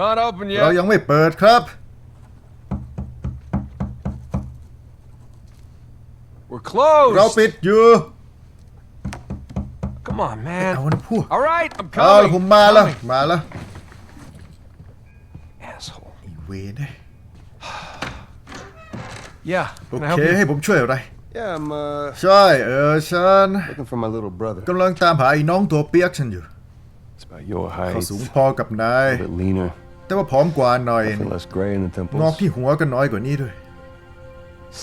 Not open เรา yet. ยังไม่เปิดครับ We're closed. เราปิดอยู่ Come on, man. เอานะพวก All right, I'm เอาละ coming. ผมมาแล้ว Coming. มาแล้ว Asshole. ไอ้เวนเอ้ย Yeah. โอ Can I เค help you? ให้ผมช่วยอะไร Yeah, I'm uh, ใช่เออฉัน looking for my little brother. กำลังตามหาไอ้น้องตัวเปียกฉันอยู่ It's about your เขา height, สูง a พอกับนาย bit leaner, แต่ว่าผอมกว่าหน่อย feel less gray in the งอก temples. ที่หัวก็น้อยกว่านี้ด้วย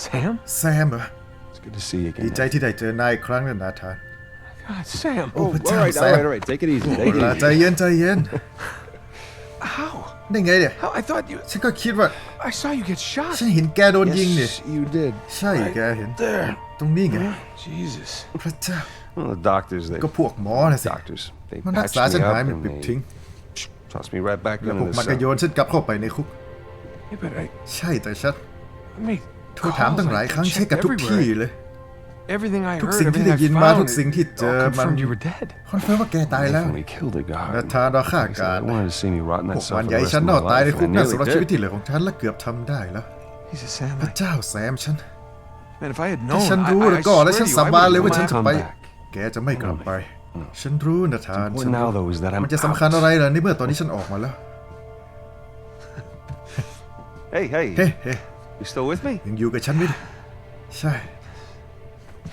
Sam? แซมเหรอ It's good to see you ดี again. ใจที่ได้เจอนายอีกครั้งนะนาธาน God, Sam. โอ้พระ all เจ้า right, แซ all ม right, all right. Take it easy. Take เว it ลา easy. ใจเย็นใจเย็น How? ได้ไงเนี่ย How? I thought you. ฉันก็คิดว่า I saw you get shot. ฉันเห็นแกโดนยิงนี่ Yes, you did. ใช่แกเห็น There. ตรงนี้ไง Jesus. พระเจ้า Well, the doctors, they ก็พวกหมอนะสิ doctors, they มันรัก patched ษาฉัน me หาย up มัน and ปิดทิ้ง they tossed me right back แล้วพว into ก the มันก็โย cell. นฉันกลับเข้าไปในคุก Yeah, but I, ใช่แต่ฉัน I made โทรถามตั้งหลาย calls. ครั้ง I เช็ค checked กับทุกที่ everywhere. เลย Everything I ทุก heard, สิ่งที่ everything ได้ยิน I มา found, ทุกสิ่งที่ it เจ all อมัน confirmed you were dead. คอนเฟิร์มว่าแกตายแล้ว Definitely killed a guard. นาธานเราฆ่า Like I said, การ They wanted to see me rot in พ that วก cell มัน for ใหญ่ the rest ฉัน of นอ my กตายใน life, คุก and I น่าสำหรับ nearly ชีวิต did. ที่เหลือของฉันและเกือบทำได้แล้ว Jesus, Sam. พระ I, เจ้าแซมฉัน man, if I had ถ้า known, ฉัน I, รู้ I, แล้ว I ก็ swear แล้ว to ฉัน you, สา I บาน would เลยว่า have ฉัน come จะไป back. แกจะไม่กลับไป ฉันรู้นะทาน The ฉัน point รู้ now, though, is that I'm มันจะสำคัญ out. อะไรล่ะในเมื่อตอนนี้ฉันออกมาแล้ว Hey, hey, เฮ้เฮ้ you still with me? ยังอยู่กับฉันไหมเนี่ยใช่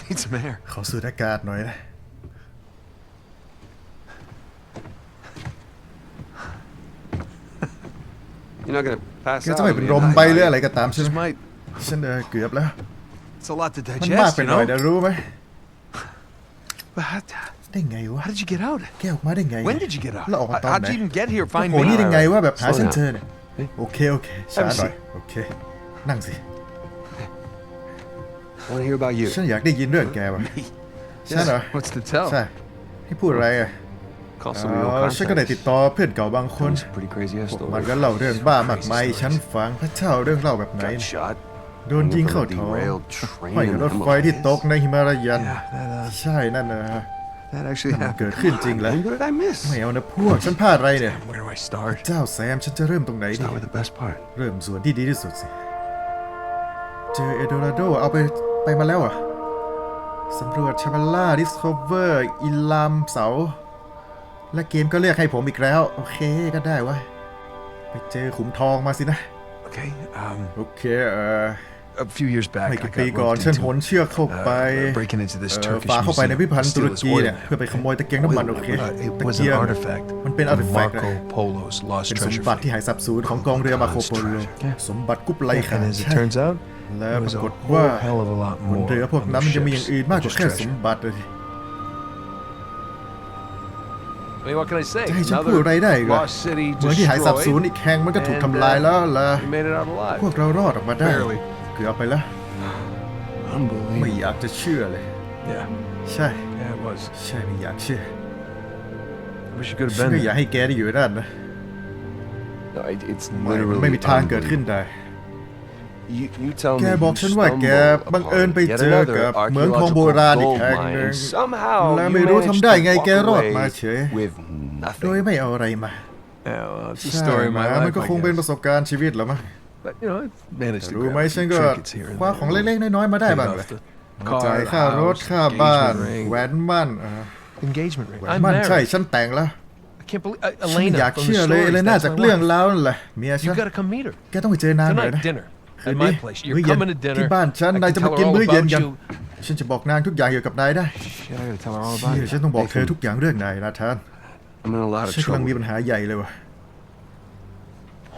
Need some air. ขอสูดอากาศหน่อยนะ You're not gonna pass แก out. จะไม่เป็น are ล you? มไปหรืออะไรก็ตามใช่ Just ไหม might. ฉันเออเกือบแล้ว It's a lot to มันมาก digest, ไป you หน่อย know. นะรู้ไหม But how, ได้ไงวะ how did you get out? แกออกมาได้ไง When did you get out? แล้วออกมา How, ตอน how'd ไหน you even get here? โอ้ Find โหนี่ me? ได้ไงว่าแบบหา Slow ฉัน down. เจอเนี่ยโอเค โอเคช้าหน่อยโอเค นั่งสิ I want to hear about you. ฉันอยากได้ยินเรื่องแกว่ะ ใช่เหรอ What's to tell? ใช่ ให้พูดอะไรอะ Call เอ some of your อฉันก็ได้ contacts. ติดต่อเพื่อนเก่าบางคน Some pretty crazy ass มัน stories. ก็เล่าเรื่องบ้ามากมายให้ฉันฟังพระเจ้าเรื่องเล่าแบบไหน Got shot. โดนยิงเข้า From a ท้อง derailed train ห้อย in กับ the รถไฟที่ตก Himalayas. ในหิมาลายัน Yeah, that, uh, ใช่นั่นนะ that actually มัน happened. เกิดขึ้นจริงแล้ว When what did I miss? ไม่เอานะพวกฉันพลาดอะไรเนี่ย Where do I start? เจ้าแซมฉันจะเริ่มตรงไหนดี Start with the best part. เริ่มส่วนที่ดีที่สุดสิ เจอเอโดราโดเอาไปไปมาแล้วเหรอะสำรวจชาบาล่าดิส c คเวอร์อิลามเสา และเกมก็เรียกให้ผมอีกแล้ว โอเคก็ได้วะไปเจอขุมทองมาสินะ Okay. Um, โอเคเออ a few years back, ไม่ I กี่ got ปีก่อน roped ฉัน into หนเชือกเข้าไป uh, breaking into this เอ่อ Turkish ฝาเข้าไปใน museum พิพิธภัณฑ์ to ตุร steal this กีเนี่ย ornament. เพื่อไปขโมยตะเกียงน้ำมันโอเค Uh, it ตะ was เกีย an ง artifact. มันเป็น of artifact นะ Marco Polo's lost เป็นสม treasure บัติ find. ที่หายสับสูญของกองเรือมาโคโปโลสมบัติกุ๊บไลขา And as it ใช่ turns out, และ there ป was รา a กฏว่า whole hell of a lot บน more เรือพวก on นั้น those มันจะมีอย่าง ships อื่นมาก than กว่า just แค่ส treasure. มบัติเลย I mean, what can I say? จะให้ฉันพูดอะไรได้อีกอะ lost city เมืองที่หายสับสูญ destroyed. อีกแห่งมันก็ถูก and, ทำลายแล้วล่ะ We made it out alive. พวกเรารอดออกมาได้ Barely. เกือบไปแล้วไม่ Unbelievable. อยากจะเชื่อเลย Yeah, ใช่ yeah, it was. ใช่ไม่อยากเชื่อ I wish you could have ฉัน been ก็อยาก there. ให้แกได้อยู่นั่นนะ No, it- it's ไม่ literally ไม่มีทางเกิดขึ้น unbelievable. ได้ You, you tell แก me บอก you ฉันว่าแก stumbled บังเอิญไป upon yet เจอ another กับเหมืองทองโบ archaeological ราณอีก gold แห่ง mine, หนึ่ง and somehow และ you ไม่รู้ managed ทำได้ to ไง walk แกรอด away มาเฉย with โดย nothing. ไม่เอาอะไรมา Yeah, well, it's a ใช่ story of มา my มัน life. ก็ I คงเป็นป guess. ระสบการณ์ชีวิตเหรอมั้ง But you know, I managed to รู้ grab ไหม a ฉัน few ก็ trinkets here คว้า and ของ there. เล็กๆ น้อยๆ มาได้ Paid บ้าง off เลย the จ่าย car, ค่ารถ house, ค่าบ้าน engagement ring. แหวนมั่นเออ Engagement ring. แหวน I'm มั่นใช่ married. ฉันแต่งแล้ว I can't believe uh, ฉันไม่ Elena อยาก from เชื่อ the เลย stories. เลยน่า That's จาก my เรื่อง wife. แล้วนั่นแหละเมียฉั You น gotta come meet her แกต้องไปเจอนางหน่อย tonight. นะ Dinner คื at น my นี้ place. มื้ You're อเย็น coming to ที่ dinner. บ้านฉัน I นาย can จะ tell มา her กิน all มื้อเย็น about กัน you. ฉันจะบอกนางทุกอย่างเกี่ยวกับนายได้ Shit, I gotta tell her all เชี่ about ย you. ฉันต้องบอกเธอ Nathan ทุกอย่างเรื่องนายนะท่าน I'm in a lot of ฉันกำลัง trouble. มีปัญหาใหญ่เลยว่ะ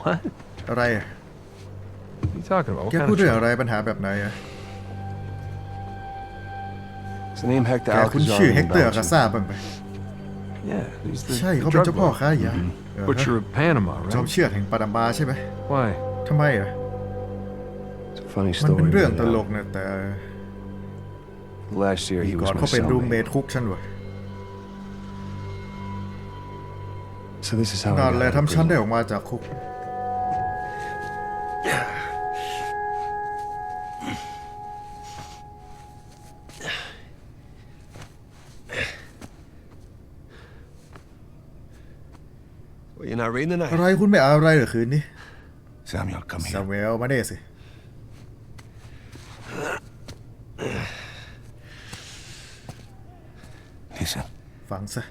What? อะไรอะ What are you talking about? What แก kind พูด of เรื่อง trouble? อะไรปัญหาแบบไหนอะ It's the name Hector แกคุ้น Alcazar ชื่อ in เฮกเตอร์ Belgium. คาซาบ้างไหม Yeah, he's the, ใช่ the เขาเป็น drug เจ้าพ่อ lord. ค้ายาเออ Butcher of Panama, จอม right? เชือดแห่งปานามาใช่ไหม Why? ทำไมอะ It's a funny มันเป็น story. เรื่อง but, ต uh, ลกนะแต่ Last year ปี he ก่อ was น my เขาเป็นรูมเมท cellmate. คุกฉันว่ะ So this is how I นั่น got แหละ out of ทำฉันได้ prison. ออกมาจากคุก Well, you're not not reading อะ tonight? ไรคุณไม่เอาอะไรเหรอคืนนี้ Samuel, come ซา here. เวลมาเน่สิ Listen, ฟังซะ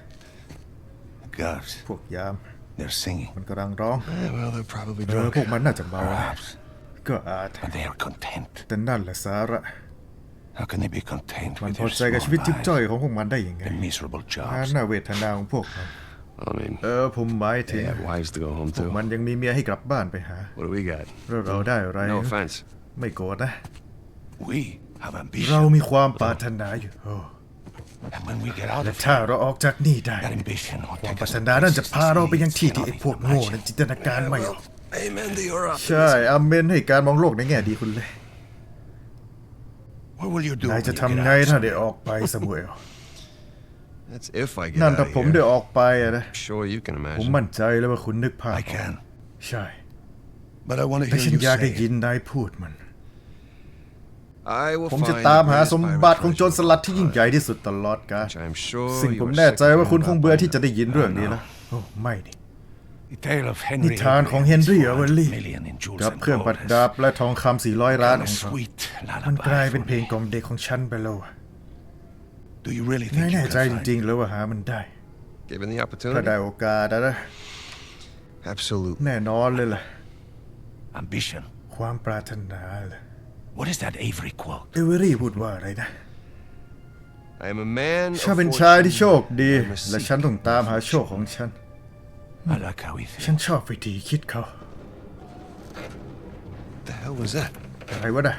guards, พวกยาม they're singing. มันกำลังร้อง Eh, well, they're probably เออ drunk. พวกมันน่าจะเมานะ Perhaps. ก็อาจ But they are content. แต่นั่นแหละสาระ How can they be content มัน with พอ their ใจกับ small ชีวิตจิ๊บจ้อย lives ของพวกมันได้ยังไง and miserable งาน jobs? น่าเวทนาของพวกมัน I mean, เออผมหมายถึง they have wives to go home พวก to. มันยังมีเมียให้กลับบ้านไปหา What do we got? แล้วเราได้อะไร No offense. ไม่โกรธนะ We have เรา ambition. มีความปรารถนาอยู่โอ้ And when we get out และ of ถ้าเราออกจากนี่ได้ that ambition will ความ take ปรา us รถ to นานั่นจะ places พาเราไปยังที่ we ที่ไอ้ cannot พวกโง่นั้น imagine. จินตนาการไม่ออก Amen to your ใช่อาเมนให้การมองโลกในแง่ดีคุณเลย What will you do นาย when จะ you ทำ get ไง out? ถ้าได้ออกไปสมุเอล That's if I get นั่น out ถ้า of ผมได้ here. ออกไปอะนะ Sure, you can ผม imagine. มั่นใจเลยว่าคุณนึกภาพ I can. ใช่ But I want to แต่ hear ฉัน you อยากได้ say ยิ it. นนายพูดมัน I will ผมจะ find ตาม the หา greatest สม pirate บัติของโจร treasure สลัดที่ยิ่ง alive, ใหญ่ที่สุดตลอดกาล which I'm sure ซึ่ง you ผม are แน่ใจ sick ว่า of คุณคง about เบื่อ by ที่ now. จะได้ยินเรื่องนี้แล้วโอ้ไม่ดิ The tale of นิ Henry ทานของ Henry เฮน and รี่ his เอเวอร์ลี่ million in jewels กับ and เครื่องประ gold ดับ has และทองคำ400 ล้าน become ข a องเขา sweet มันกลาย lullaby เป็น for เพลง me. กล่อมเด็กของฉันไปแล้วอะ Do you really นาย think you แน่ใจ can จ find ริง it? ๆเลยว่าหามันได้ Given the ถ้า opportunity, ได้โอกาสอะนะ absolutely. แน่นอนเลยล่ะ Ambition. ความปรารถนาเลย What is that Avery quote? เอเวอรี่พูดว่าอะไรนะ I am a man ฉัน of เป็นชายที่โชค fortune. ดี I'm a และฉัน seeker ต้องตามหา of โชคของฉัน I like how he ฉัน thinks. ชอบวิธีคิดเขา The hell was that? อะไรวะนะ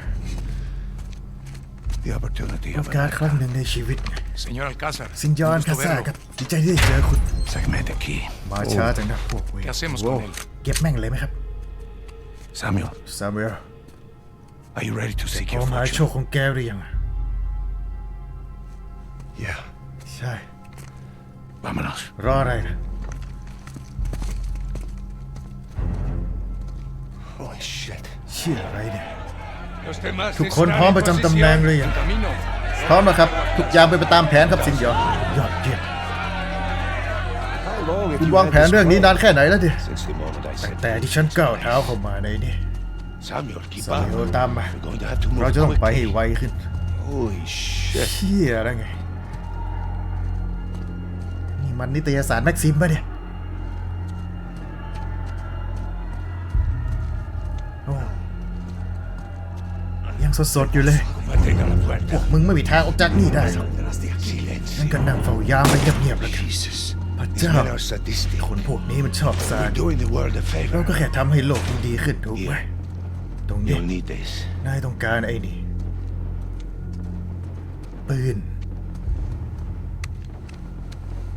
The opportunity โอ of a กาสครั้งหนึ่งในชีวิตไง Señor Alcázar. สินยอน gusto คาซ่า verlo. ครับดีใจที่ได้เจอคุณ Sáqueme de aquí. มาช้าจังนะพวกเวร ¿Qué hacemos โว้ con él? เก็บแม่งเลยไหมครับ Samuel, ซามูเอล are you ready to seek พร้อ your มหาโช fortune? คของแกหรือยัง Yeah. ใช่ Vámonos. รออะไรนะ Holy shit. เชื่ออะไรเนี่ย Los demás ทุกคนพร้อมประจำตำแหน่งเลยยัง Camino. พร้อมแล้วครับ ทุกอย่างเป็นไปตามแผนครับสินยอนยอดเยี่ยม How long have คุณ you วาง had แผน this เรื่องนี้ boat? นานแค่ไหนแล้วดิ Since the moment I said แต่ที่ฉันก้าวเท้าเข้ามาในนี่ Samuel, keep ซามูเอล up. ตามมา We're going to have to move เราจะต้องไปให้ quickly. ไวขึ้น Holy shit. เชี่ยอะไรไง นี่มันนิตยสารแม็กซิมปะเนี่ย สดๆอยู่เลย Combate a la puerta. มึงไม่มีทางออกจากนี่ได้หรอก Silencio. นั่นก็นั่งเฝ้ายามไปเงียบๆแล้วกัน Jesus. But These Joe- men are sadistic. คนพวกนี้มันชอบซา We're ดิ doing the world a เรา favor. ก็แค่ทำให้โลกมันดีขึ้นถูกไหมตรงนี้ You'll need this. นายต้องการไอ้นี่ปืน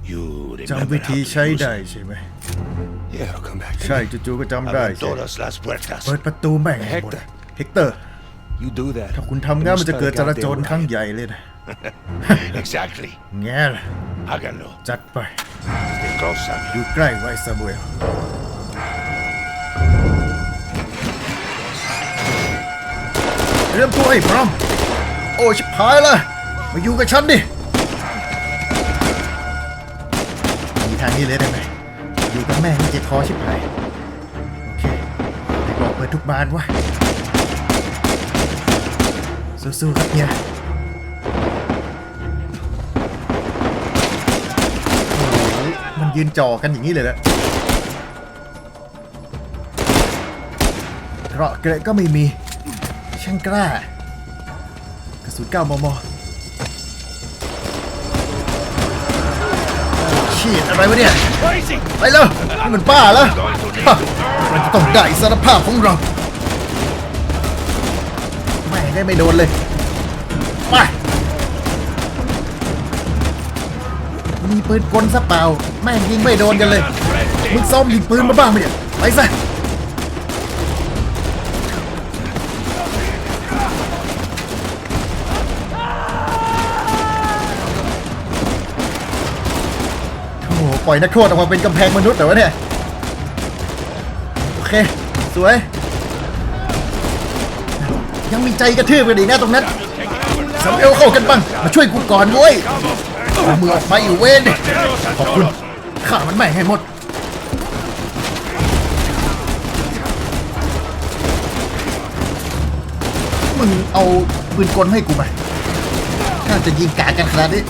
You จำ remember วิ how ธี to ใช้ use ได้ it? ใช่ไหม Yeah, I'll come back. to ใช่ me. จู่ๆก็จำได้ Abran ใช่ todas las puertas. เปิดประตูแม่งให้หมด Hector เฮกเตอร์ You do that. ถ้าคุณทำงั้นมันจะเกิดจราจรครั้งใหญ่เลยนะ Exactly. แง่ล่ะ Háganlo. จัดไป Stay close, Samuel. อยู่ใกล้ไว้ซามูเอลเตรียมตัวให้พร้อม โอ้ชิบหายละมาอยู่กับฉันดิมีทางนี้เลยได้ไหม อยู่กับแม่นี่เจ็บคอชิบหาย โอเคไอ้บอกเปิดทุกบานวะ สู้ๆครับเฮียมันยืนจ่อกันอย่างนี้เลยละเกราะเกระก็ไม่มี ช่างกล้า กระสุน9มมชีดอะไรวะเนี่ย ไปแล้วนี่มันบ้าแล้วฮะเราจะต้องได้สารภาพของเรา ไม่ได้ไม่โดนเลยไปมีปืนกลซะเปล่า แม่งยิงไม่โดนกันเลย มึงซ้อมยิงปืนมาบ้างไหมเนี่ยไปซะโอ้โหปล่อยนักโทษออกมาเป็นกำแพงมนุษย์แต่ว่าเนี่ย โอเค สวย ยังมีใจกระเทือกันดีกนะตรงนั้นสำเร็วเข้ากันบ้าง มาช่วยกูก่อนเว้ยเอามือออกไปอยู่เว้นขอบคุณข้ามันไม่ให้หมดมึงเอาปืนกลให้กูไหมถ้าจะยิงกากันขนาดนี้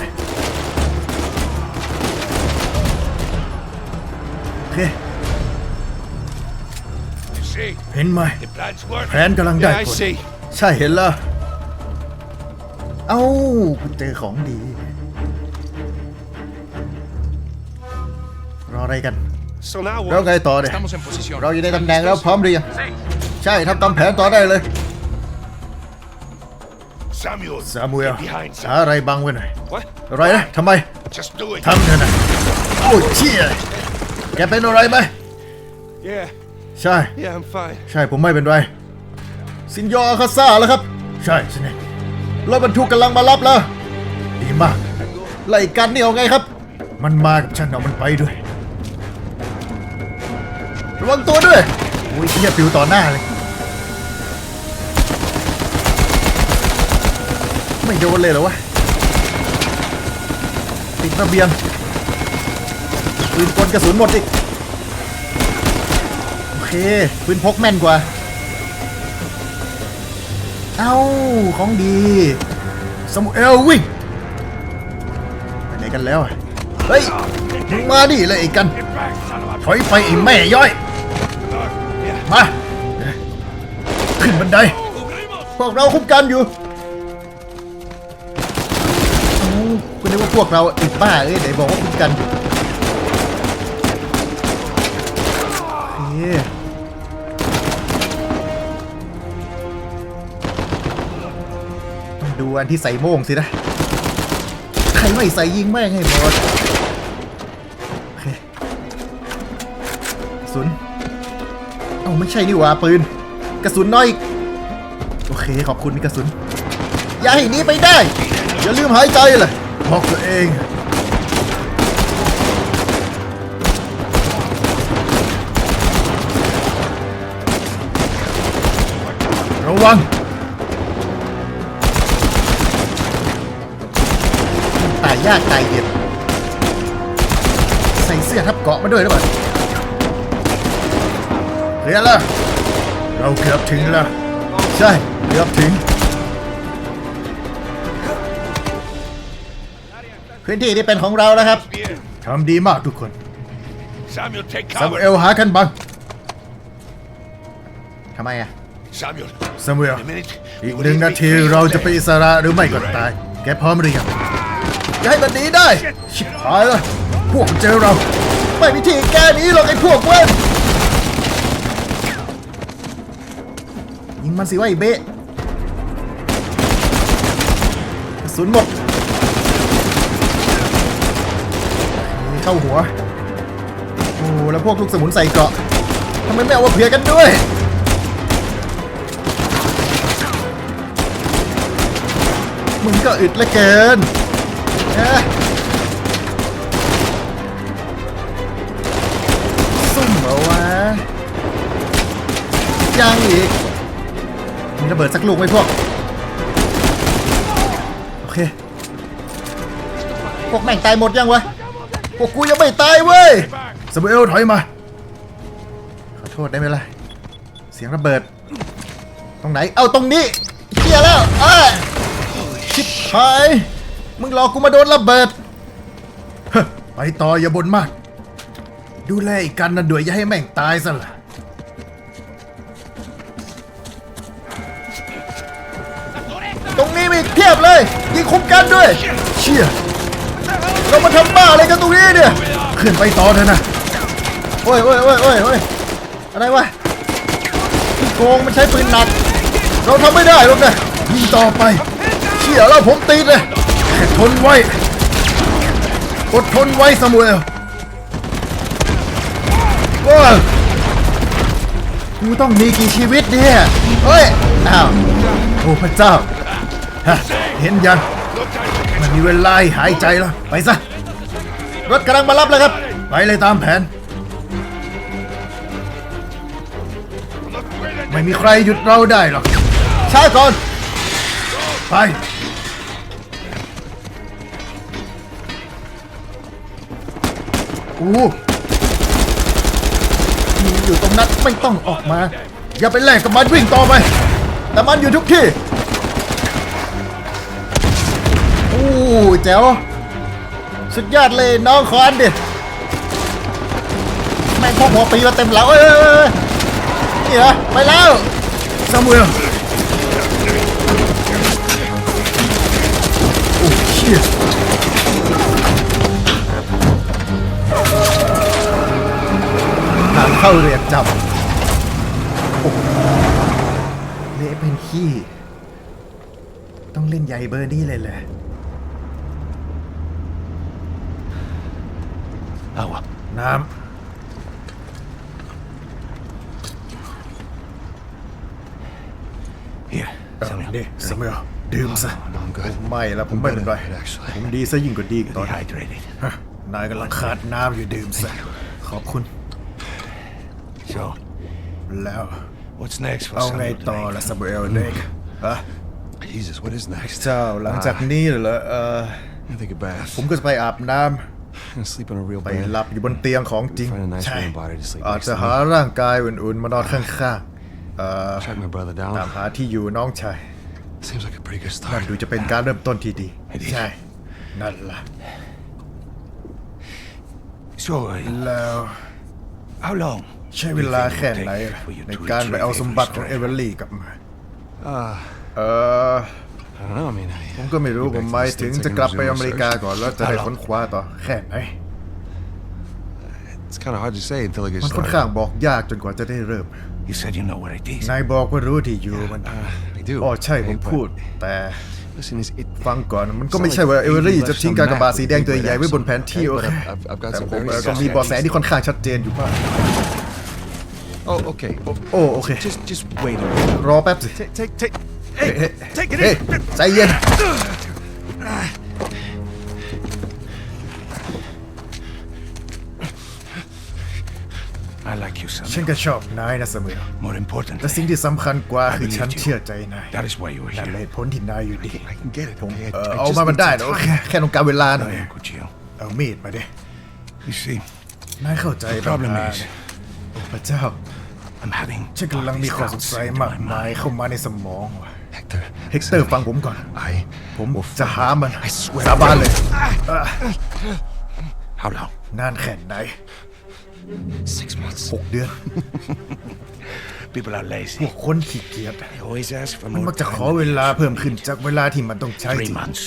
โอเคเห็นไหมแผนกำลังได้ผล ใช่เห็นแล้วเอ้ากูเจอของดี รออะไรกัน So now แล้ว what? ไงต่อเนี่ย Estamos en posición. เราอยู่ในตำแหน่งแล้วพร้อมหรือยังใช่ทำตามแผนต่อได้เลย Samuel. ซามูเอล get behind หา Sam. อะไรบังไว้หน่อย What? อะไรนะทำไม Just do it. ทำเถอะนะโอ้ยเชี่ยแกเป็นอะไรไหม Yeah. ใช่ Yeah, I'm fine. ใช่ผมไม่เป็นไร สินยออาคาซ่าแล้วครับ ใช่สิเนี่ยรถบรรทุกกำลังมารับแล้ว ดีมากไล่กันนี่เอาไงครับ มันมากับฉันเอามันไปด้วย ระวังตัวด้วยโอ้ยเฮียปิวต่อหน้าเลย ไม่โดนเลยเหรอวะ ติดระเบียงปืนกลกระสุนหมดอีก โอเคปืนพกแม่นกว่า เอ้า ของดีสมุเอลวิ่งไปไหนกันแล้วอะเฮ้ยมึงมาดิเลยไอ้กัน ถอยไปไอ้แม่ย่อย มา ขึ้นบันได พวกเราคุ้มกันอยู่คุณนึกว่าพวกเราไอ้บ้าเอ้ยไหนบอกว่าคุ้มกันอยู่ วันที่ใส่โม่งสินะ ใครไม่ใส่ยิงแม่งให้หมดโอเคกระสุนเอ้าไม่ใช่นี่หว่าปืน กระสุนน้อยอีกโอเคขอบคุณกระสุน อย่าให้หนี้ไปได้ อย่าลืมหายใจเลยบอกตัวเองระวัง ตายยากตายเย็นใส่เสื้อทับเกาะมาด้วยหรือเปล่าเรียนแล้วเราเกือบถึงแล้วใช่เกือบถึง พื้นที่นี้เป็นของเราแล้วครับ Bien. ทำดีมากทุกคน Samuel, take ซามู cover. เอลหากันบังทำไมอะ Samuel, ซามูเอล in a minute. อี we ก will หนึ่ง either นา be ที free or เราจะ dead. เป็นอิสระหรือไม่ก็ตาย แกพร้อมหรือยัง อย่าให้มันหนีได้ชิบหายแล้วพวกมันเจอเรา ไม่มีที่แกหนี้หรอกไอ้พวกเว้นยิงมันสิว่าไอ้เบะกระสุนหมดเข้าหัวโอ้แล้วพวกลูกสมุนใส่เกราะทำไมไม่เอามาเผื่อกันด้วยมึงก็อึดลือเกิน ซุ่มเหรอวะยังอีกมีระเบิดสักลูกไหมพวก โอเค พวกแม่งตายหมดยังวะ พวกกูยังไม่ตายเว้ยสมูเอลถอยมา ขอโทษได้ไหมล่ะ เสียงระเบิด ตรงไหน เอาตรงนี้เกียแล้วอ้าชิบหาย มึงหลอกกูมาโดนระเบิดเฮ้อไปต่ออย่าบ่นมาก ดูแลอีกกันนะด้วยอย่าให้แม่งตายซะละตรงนี้มีอีกเพียบเลยยิงคุ้มกันด้วย เชี่ยเรามาทำบ้าอะไรกันตรงนี้เนี่ยขึ้นไปต่อเถอะนะโอ้ยโอ้ยโอ้ยโอ้ยโอ้ยอะไรวะพี่โกงมันใช้ปืนหนัก เราทำไม่ได้หรอกนะยิงต่อไป เชี่ยแล้วผมตีเลยแค่ ทนไว้ อดทนไว้ซามูเอลว้ากูต้องมีกี่ชีวิตเนี่ยเฮ้ย อ้าว โอ้พระเจ้า ฮะ เห็นยังมันมีเวลาหายใจแล้ว ไปซะ รถกำลังมารับแล้วครับ ไปเลยตามแผน ไม่มีใครหยุดเราได้หรอกช้าก่อน ไปูมีอยู่ตรงนั้นไม่ต้องออกมา อย่าไปแลกกับมันวิ่งต่อไป แต่มันอยู่ทุกที่โอ้เจ๋วสุดยอดเลยน้องคอนดิแม่งพวกหัวปีมาเต็มแล้วเอ้ยนี่เหรอไปแล้วซามูเอลโอ้ชี่ยางเข้าเรียนจำโอ้เละเป็นขี้ ต้องเล่นใหญ่เบอร์นี้เลยแหละ Agua. น้ Here, ำ Samuel. นี่สมัยดื่มซะ No, I'm good. ไม่ละผมไม่เป็นไร Good, actually. ผมดีซะยิ่งกว่าดีอีกตอนนี้ Dehydrated. ฮะนายกำลังขาดน้ำอยู่ดื่มซะ ขอบคุณ So, แล้ว what's next for เอาไง Samuel ต่อ today? ละซามูเอลเด็กฮะ Jesus, what is next? เจ้าหลังจากนี้เหรอเออ I think a bath. ผมก็จะไปอาบน้ I'm gonna sleep on a real ำไป bed. หลับอยู่บนเตียงของจริง Find a nice ใช่ warm body to sleep อาจ next จะ to หา me. ร่างกายอุ่นๆมานอนข้างๆเอ่อ Track my brother ตาม down. หาที่อยู่น้องชาย Seems like a pretty good นั่น start. ดูจะเป็นการเริ่มต้นที่ดี ใช่ นั่นล่ะ So, uh, แล้ว how long? ใช้เวลาแค่ไหนล่ะในการไปเอาสมบัติของเอเวอร์ลี่กลับมา Uh, เออ I don't know. I mean, I, ผมก็ไม่รู้ผมหมายถึงจะกลับไปอเมริกาก่อนแล้วจะได้ค้นคว้าต่อแค่ไหน it's kind of hard to say until I get มันค่อน started. ข้างบอกยากจนกว่าจะได้เริ่ม You said you know where it is. นายบอกว่ารู้ที่อยู่มัน I do. อ๋อใช่ผม But พูด แต่ Listen, it's, it, ฟังก่อนมันก็ไม่ใช่ว่าเอเวอร์ลี่จะทิ้งกากบาทสีแดงตัวใหญ่ไว้บนแผนที่โอเค I've- I've got แต่ some ผม very เออก็มีเบาะแสที่ค่อนข้างชัดเจนอยู่บ้าง Oh, okay. Oh, โอ้โอเค just, just wait a minute. รอแป๊บสิ Take, take, take. เฮ้ย Hey, เฮ้ย take it เฮ้ย in. ใจเย็น I like you, ฉัน Samuel. ก็ชอบนายนะเสมอ More important, แต่สิ่งที่สำคัญกว่าคือฉันเชื่อใจนาย that is why you were นั่น here. เลยผลที่นายอยู่ดี I can get it. Okay. I, เออ I เอา just มา มัน need ได้ some นะโอ time. เคแค่ต้องการเวลาหน่อย Oh, Cuchillo. เอามีดมาดิ You see, นายเข้าใจ the ปัญ problem หา is โอ้พระเจ้า I'm having ฉันกำลังมี these ข้อสง doubts สัย into มาก my มาย mind. เข้ามาในสมองว่ะ Hector. เฮกเตอร์ฟังผมก่อน I ผม will จะ find หามัน I swear. สาบานเลย How long? นานแค่ไหน Six months. หกเดือน People are พ lazy. วกคนขี้เกียจ They always ask for มัน more มักจะขอ time. เวลาเพิ่มขึ้นจากเวลาที่มันต้องใช้จ Three ริง months.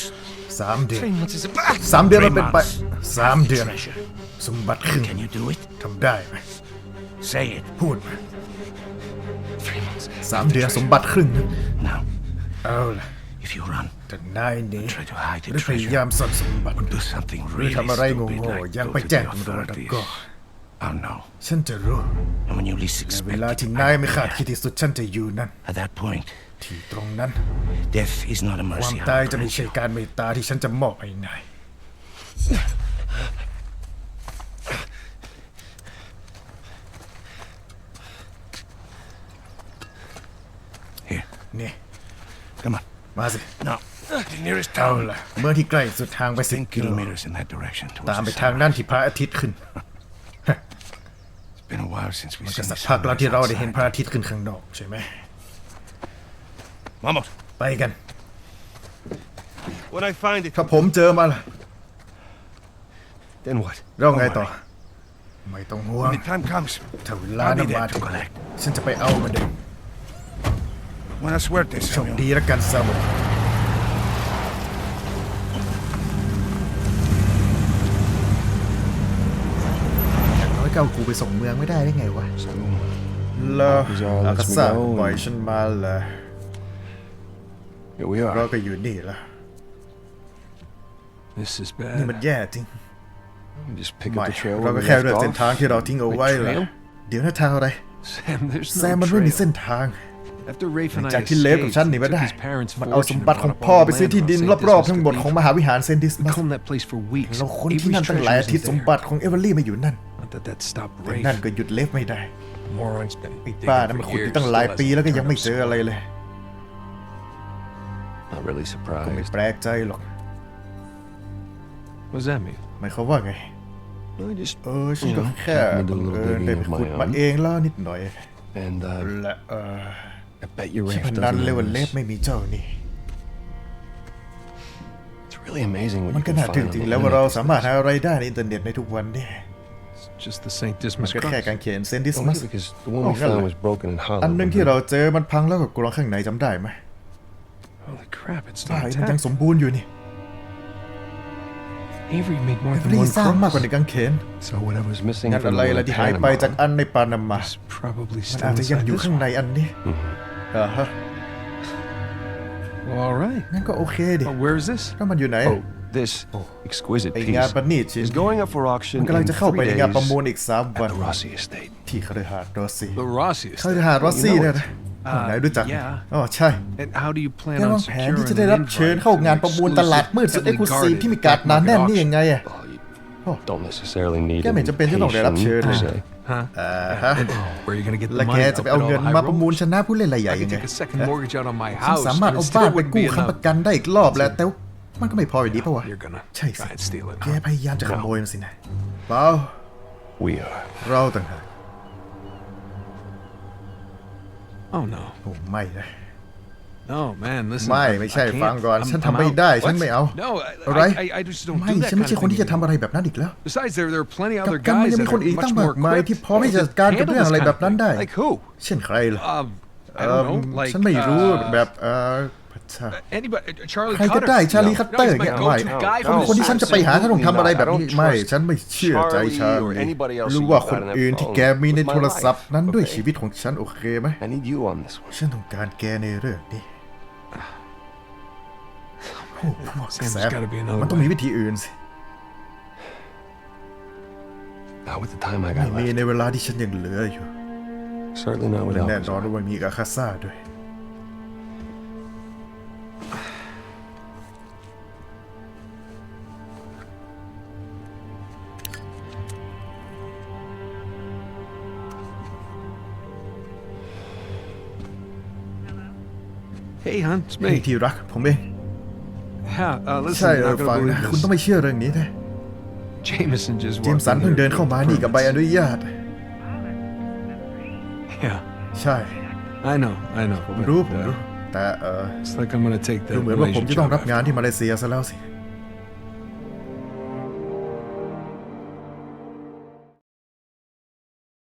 สามเดือน Three months is a. สามเดือนมัน Three เป็นไป months. สามเดือน Treasure. สมบัติครึ่ง Can you do it? ทำได้ไหม Say it. พูดมา Three months. สามเดือนสมบัติครึ่งหนึ่ง Now, เอาล่ะ if you run, แต่นายหนี้ try to hide หรือ the พยายาม treasure, ซ่อนสมบัติ or do something หรือ really ทำอะไร stupid โง่ like ๆ ยัง go ไป to แจ้ง the ตำรวจแล้ว authorities, ก็ I'll know. ฉันจะรู้ And when you least และเว expect ลา it, ที่ I นาย will ไม่ be คาด there. คิดที่สุดฉันจะอยู่นั่น At that point, ที่ตรงนั้น death is not a ความ mercy. ตาย I'll จะไม่ grant ใช่ you. การเมตตาที่ฉันจะมอบให้นาย Here, นี่ come on. มาสิ Now, the nearest เอา town. ล่ะ เมื่อที่ใกล้สุดทางไปสิบ10กิโล kilometers in that direction. towards ตามไป the ทาง sun. ด้านที่พระอาทิตย์ขึ้น It's been a while since we've ก็ seen สัก the พักแล้วที่เราได้เห็น sunrise พระ outside. อาทิตย์ขึ้นข้างนอกใช่ไหม Vamos. ไปกัน When I find it, ถ้าผมเจอมันล่ะ then what? เราไงต่อไม่ต้องห่วง When the time comes, ถ้าเวลา I'll นั้น be มา there ถึ to ง collect. ฉันจะไปเอามันเอง Buena suerte, โชค Samuel. ดีแล้วกันซามุอย่างน้อยก็เอากูไปส่งเมืองไม่ได้ได้ไงวะ So, เลอ He's all อากา lets me ซ่า go ปล่อย and- ฉันมาเลย here we เรา are. ก็อยู่นี่ละ This is นี่มัน bad. แย่จริง We just pick ไม่ up the trail เรา where ก็ we แค่ left เลือกเส้น off. ทางที่เราทิ้งเอาไว้ Wait, ละ trail? เดี๋ยวนะทางอะไร Sam, there's แซ no มมันไม่มี trail. เส้นทาง After Rafe หลั and ง I จากที่เลฟกับ escaped, ฉันหนี he ไป took ได้ his parents' มันเอา fortune สม and บัติของ bought up พ่อ all ไป the ซื้อ land ที่ around ดิน St. รอบๆ Dismas ทั้งหมด to ของ be. มหาวิหารเซนต์ดิส We มัส combed that place for weeks. เราค้นที่ Avery นั่นตั้งหลายอา treasures ทิตย์ in สม there. บัติของเอเวอร์ลี่มาอยู่นั่น Not that that stopped แต่ Rafe. นั่นก็หยุดเลฟไม่ได้ Morons been ไอ้ digging ป้านั้น for มันขุดอ years, ยู่ตั้งหลาย still ปี hasn't แล้วก็ยัง turned ไม่ up เจออะไรเลย Not really ก็ไม่ surprised. แปลกใจหรอก What does that mean? หมายความว่าไง Well, I just เออฉัน you ก็ know, แค่ happened to บัง do a เอิ little ญได้ไป digging of ขุด my มา own, เองแล้วนิดหน่อย and uh, และเออ I bet your ฉัน Rafe พนัน doesn't เลยว่า know เลฟ this. ไม่มีเจ้านี่ It's really amazing what มั you นก็ can น่า find ทึ่ง on จริง the แล้วว่าเรา internet. สามารถหาอะไรได้ในอินเทอร์เน็ตในทุกวันนี่ It's just the St. มัน Dismas ก็แค่ cross. การเขียนเซนดิส Oh, มัส yeah, because the one Oh, we found really? was broken and hollow. อันหนึงที่ remember? เราเจอมันพังแล้วก็กรองข้างในจำได้ไหม Holy crap, it's ใช่ not มันยัง intact. สมบูรณ์อยู่นี่ Avery made more เอเวอ than รี่ one สร้างมากกว่า cross. ในกางเขน So whatever's missing งั้น from อะไร the one ล่ะ in ที่หายไปจาก Panama อันในปานามา is probably มัน still อาจจะยัง inside อยู่ this ข้าง one. ในอันนี้อ่าฮะ Well, all right. งั้นก็โอเคดิ Well, where is this? แล้วมันอยู่ไหน Oh, this exquisite ไอ้ piece งานประณีตชิ้น is going up for มัน auction กำลัง in จะเข้าไป three ในงานประมูล days อีกสามวัน at the Rossi estate. ที่คฤหาสน์รอสซี่ The Rossi คฤหาสน์รอสซี่เนี่ยนะ อ๋อไหนรู้จัก yeah. อ๋อใช่ And how do you plan แก on วางแผน securing ที่จะได้รับ an เชิญ invite เข้างาน for ประมูล an ตลาดมืด exclusive, สุดเอ็กซ์คลูซีฟ heavily ที่มีการดหนานแน่นนี่ guarded ยังไงอะ auction? Well, you Oh. don't necessarily need แกไม่จำเป็นที่ต้องได้รับเชิญ invitation เลย per se. Huh? อ่าฮะ Where are you gonna get และ the แก money? จะไปเอาเงิน Up at all the มา high ประมูล roads? ชนะผู้เล่นรายใหญ่ I ยัง could ไง take a second ฮะ mortgage out on my ฉัน house. สามารถ but เอา it บ้าน still ไป wouldn't กู้ be ค้ำป enough. ระกันได้อีกรอบแล้วแต่ว่ามันก็ไม่พออยู่ดีปะวะ You're gonna ใช่สิ try and steal it. แก huh? พยายามจะขโมยมันสินะเปล่า We are. เราต่างหาก Oh no, โอ้ไม่นะ no, man. Listen. ไม่ I- ไม่ I ใช่ can't. ฟังก่อน I'm- ฉัน I'm ทำไม่ out. ได้ ฉัน What? ไม่เอา No, I, อะไร I, I, I just don't ไม่ do that ฉันไม่ kind ใช่ of คนที่ thing จะทำอะไรแบบนั้นอีกแล้ว Besides, there there are plenty กับ other กันมัน guys ยัง that มีคน are อีกตั้ much งมาก more มาย equipped ที่พร้อมที่จะจัดการกับ to เรื่องอะไร handle แบบ this นั้น kind ได้ of thing. Like who? เช่นใครล่ะ Um, I เอิ่ don't ม know. Like ฉันไม่รู้ uh, แบบเออพระเจ้า anybody. uh, Charlie ใครก็ Cutter. ได้ชาลี No, คัต no, เตอร์ he's my เนี่ยไม่ go-to guy คน from คน the ที่ฉันจะไปหาถ้าต้องทำอะไรแบบนี้ ไม่ ฉันไม่เชื่อใจชาลีหรือว่าคนอื่นที่แกมีในโทรศัพท์นั้นด้วยชีวิตของฉันโอเคไหม I need you on this one. ฉันต้องการแกในเรื่องนี้โอ้พวก Sam, แซ there's ม gotta be another มันต้องมี way. วิธีอื่นสิ Not with the time I ไม่ got มี left. ในเวลาที่ฉันยังเหลืออยู่ Certainly not with แน่ Elvis. นอนว่ามีกับคาซ่าด้วย Hey, hon, it's นี่ me. ที่รักผมเอง Yeah, uh, ใช่ listen, เอ you're อ not ฟัง gonna นะ believe คุณ this. ต้องไม่เชื่อเรื่องนี้นะ Jameson just เจม walked สัน in เพิ่ง here เดินเข้ามานี่กับใบอนุญาต Yeah, ใช่ I know, I know. ผม but, รู้ผม uh, รู้ แต่เออ It's like I'm gonna take ดู the เหมือนว่าผม Malaysian จะต้อง job รับงาน after. ที่มาเลเซียซะแล้วสิ